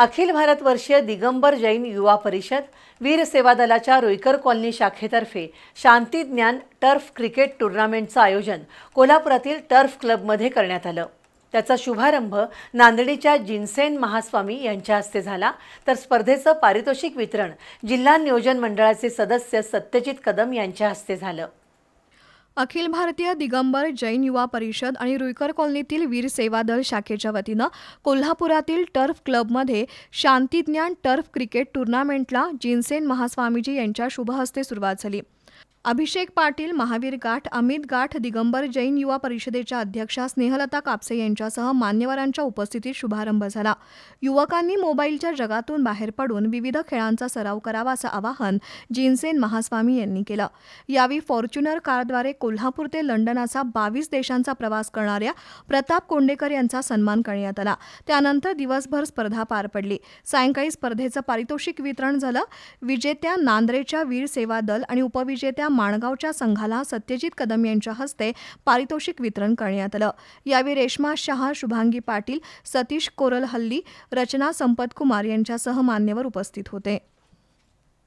अखिल भारतवर्षीय दिगंबर जैन युवा परिषद वीर सेवा दलाच्या रुईकर कॉलनी शाखेतर्फे शांती ज्ञान टर्फ क्रिकेट टुर्नामेंटचं आयोजन कोल्हापुरातील टर्फ क्लबमध्ये करण्यात आलं. त्याचा शुभारंभ नांदेडीच्या जिनसेन महास्वामी यांच्या हस्ते झाला. तर स्पर्धेचं पारितोषिक वितरण जिल्हा नियोजन मंडळाचे सदस्य सत्यजित कदम यांच्या हस्ते झालं. अखिल भारतीय दिगंबर जैन युवा परिषद आणि रुईकर कॉलनीतील वीर सेवा दल शाखेच्या वतीनं कोल्हापुरातील टर्फ क्लबमध्ये शांतीज्ञान टर्फ क्रिकेट टुर्नामेंटला जिनसेन महास्वामीजी यांच्या शुभहस्ते सुरुवात झाली. अभिषेक पाटील महावीर गाठ अमित गाठ दिगंबर जैन युवा परिषदेच्या अध्यक्षा स्नेहलता कापसे यांच्यासह मान्यवरांच्या उपस्थितीत शुभारंभ झाला. युवकांनी मोबाईलच्या जगातून बाहेर पडून विविध खेळांचा सराव करावा असं आवाहन जिनसेन महास्वामी यांनी केलं. यावेळी फॉर्च्युनर कारद्वारे कोल्हापूर ते लंडन असा बावीस देशांचा प्रवास करणाऱ्या प्रताप कोंडेकर यांचा सन्मान करण्यात आला. त्यानंतर दिवसभर स्पर्धा पार पडली. सायंकाळी स्पर्धेचं पारितोषिक वितरण झालं. विजेत्या नांद्रेच्या वीर सेवा दल आणि उपविजेत्या माणगावच्या संघाला सत्यजित कदम यांच्या हस्ते पारितोषिक वितरण करण्यात आलं. यावेळी रेश्मा शहा शुभांगी पाटील सतीश कोरलहल्ली रचना संपतकुमार यांच्यासह मान्यवर उपस्थित होते.